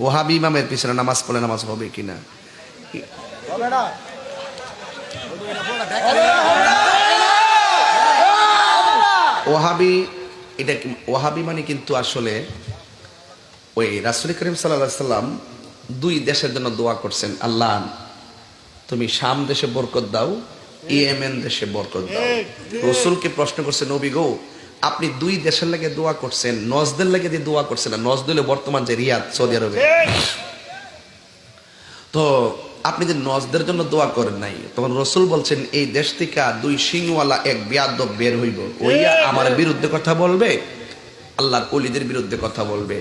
ওহাবি ইমামের পিছনে নামাজ পড়লে নামাজ হবে কিনা? ওহাবি এটা ওহাবি মানে কিন্তু আসলে ওই রাসুল করিম সাল্লাহ সাল্লাম দুই দেশের জন্য দোয়া করছেন আল্লাহ তুমি শাম দেশে বরকত দাও ইয়েমেন দেশে বরকত দাও। রসুলকে প্রশ্ন করছে নবী গো আপনি দুই দেশের লাগে দোয়া করছেন নজদের লাগে যে দোয়া করছেন না নজদ হলো বর্তমান যে রিয়াদ সৌদি আরবে। তো আপনি যে নজদের জন্য দোয়া করেন নাই তখন রসুল বলছেন এই দেশ থেকে দুই সিংওয়ালা এক বিয়াদব বের হইব। ওইয়া আমার বিরুদ্ধে কথা বলবে আল্লাহর কলিদের বিরুদ্ধে কথা বলবে।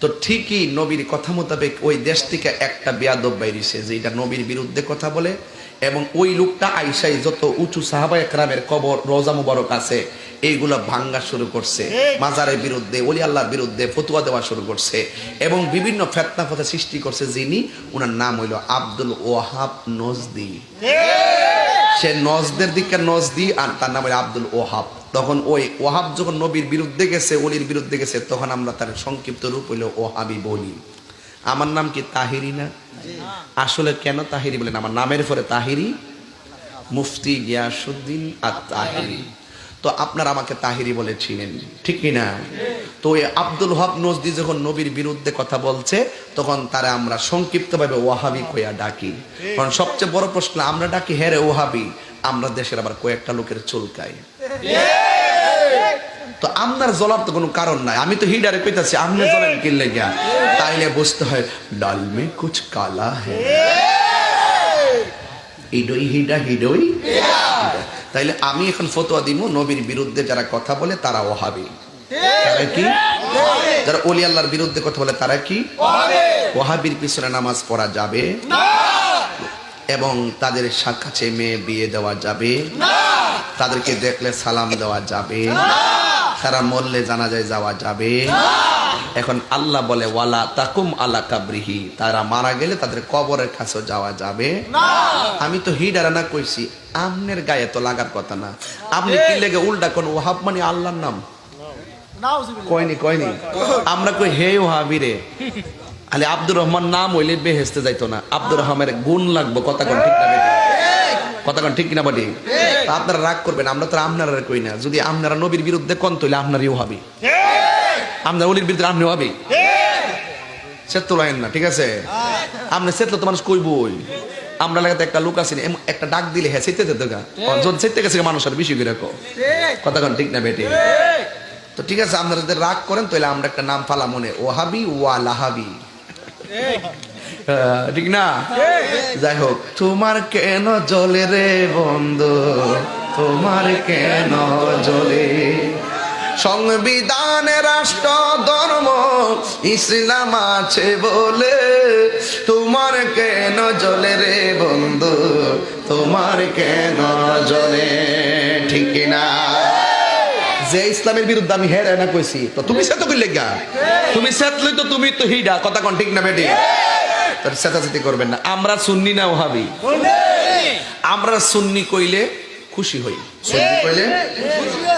তো ঠিকই নবীর কথা মোতাবেক ওই দেশ থেকে একটা বেয়াদব বাইরিছে যে এটা নবীর বিরুদ্ধে কথা বলে এবং ওই লোকটা আইসাই যত উঁচু সাহাবা একরামের কবর রোজা মুবারক আছে এইগুলো ভাঙ্গা শুরু করছে মাজারের বিরুদ্ধে ওলি আল্লাহর বিরুদ্ধে ফতুয়া দেওয়া শুরু করছে এবং বিভিন্ন ফেতনা ফতা সৃষ্টি করছে যিনি ওনার নাম হইল আব্দুল ওয়াহাব নজদি। সে নজদের দিকে নজদি আর তার নাম হলো আব্দুল ওহাব তখন ওই ওহাব যখন নবীর বিরুদ্ধে গেছে অলির বিরুদ্ধে গেছে, তখন আমরা তার সংক্ষিপ্ত রূপ হইল ওহাবি বলি। আমার নাম কি তাহিরি না? আসলে কেন তাহিরি বলেন? আমার নামের পরে তাহিরি। মুফতি গিয়াসুদ্দিন আর তাহিরি তো আপনারা আমাকে তাহিরি বলে ছিলেন ঠিক কিনা তো ওই আব্দুল হক নজদি যখন নবীর বিরুদ্ধে কথা বলছে, তখন তারা আমরা সংক্ষিপ্তভাবে ওয়াহাবি কইয়া ডাকি। কারণ সবচেয়ে বড় প্রশ্ন, আমরা ডাকি হ্যাঁ ওহাবি আমরা দেশের আবার কয়েকটা লোকের চুলকাই তো আপনার জ্বলার তো কোনো কারণ নাই। আমি তো হিডারে কইতাছি আপনি জ্বলেন কিনলে গিয়া তাইলে বুঝতে হয় ডাল মে কুছ কালা হ্যাঁ হিডই হিডা হিডই তাইলে আমি এখন ফতোয়া দিব নবীর বিরুদ্ধে যারা কথা বলে তারা ওহাবি। তারা কি? যারা অলি আল্লাহর বিরুদ্ধে কথা বলে তারা কি? ওহাবির পিছনে নামাজ পড়া যাবে? এবং তাদের কাছে মেয়ে বিয়ে দেওয়া যাবে? তাদেরকে দেখলে সালাম দেওয়া যাবে। তারা মরলে জানাজায় যাওয়া যাবে। এখন আল্লাহ বলে ওয়ালা তাকুম আলা কাবরিহি। তারা মারা গেলে তাদের কবরের কাছে যাওয়া যাবে। আমি তো হিডারা না কইছি আমনের গায়ে তো লাগার কথা না। আপনি কি লেগে উল্টা কোন ওহাব মানে আল্লাহর নাম? কয়নি কয়নি? আমরা কই হে ওহাবি রে। আলে আব্দুর রহমান নাম হইলে বেহেস্তে যাইতো না। আব্দুর রহমানের গুণ লাগবো কথা কোন ঠিক না কথা ঠিক কিনা বাটি তা আপনারা রাগ করবেন আমরা তো আপনারা কই না। যদি আপনারা নবীর বিরুদ্ধে কোন তৈলে আপনারই ওহাবি আপনার অলির বিরুদ্ধে আপনি হবি? সে তোলাইন না ঠিক আছে? আপনি সেতলে তো মানুষ কইবই। আমরা লাগাতে একটা লোক আছে একটা ডাক দিলে হ্যাঁ সেতে যেতে গা। সেতে গেছে মানুষ আর বেশি করে কো কথা কোন ঠিক না বেটি? তো ঠিক আছে আপনারা যদি রাগ করেন তাহলে আমরা একটা নাম ফালা মনে ওহাবি ওয়া লাহাবি ঠিক না? যাই হোক, তোমার কেন জলে রে বন্ধু? তোমার কেন জলে? সংবিধানে, রাষ্ট্র, ধর্ম, ইসলাম আছে বলে তোমার কেন জলে রে বন্ধু? তোমার কেন জলে? ঠিক না? যে ইসলামের বিরুদ্ধে আমি হেরে না কইছি, তো তুমি সেতো কইলে গা? তুমি সেতলই তো তুমি তো হিডা, কথা কোন ঠিক না বেটি? তোর সেতাসেতি করবেন না। আমরা সুন্নি না ওহাবি? আমরা সুন্নি কইলে খুশি হই। সুন্নি কইলে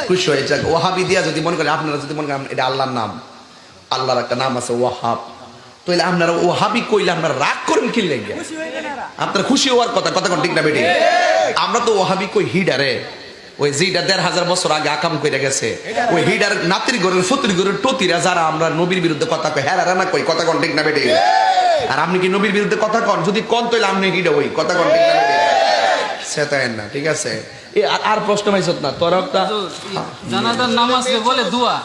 খুশি হই। যাক, ওহাবি দিয়া যদি মনে করেন, আপনারা যদি মনে করেন, এটা আল্লাহর নাম। আল্লাহর একটা নাম আছে ওয়াহাব। তাইলে আপনারা ওহাবি কইলে আপনারা রাগ করেন কি লেগে আপনার খুশি হওয়ার কথা কথা কোন ঠিক না বেটি? আমরা তো ওহাবি কই হিডারে। ওই যেটা দেড় হাজার বছর আগে আকাম করে গেছে, ওই হিডার নাতির ঘরের ফতির ঘরের টতিরা যারা আমরা নবীর বিরুদ্ধে কথা কই হ্যাঁ না কই কথা কোন ঠিক না বেটি? আর আপনি কি নবীর বিরুদ্ধে কথা কন? যদি কন তো আপনি হিডা ওই কথা কন ঠিক না সেটাই না ঠিক আছে। এ আর- প্রশ্ন পাইছত না তোর একটা জানাজার নামাজ বলে দোয়া।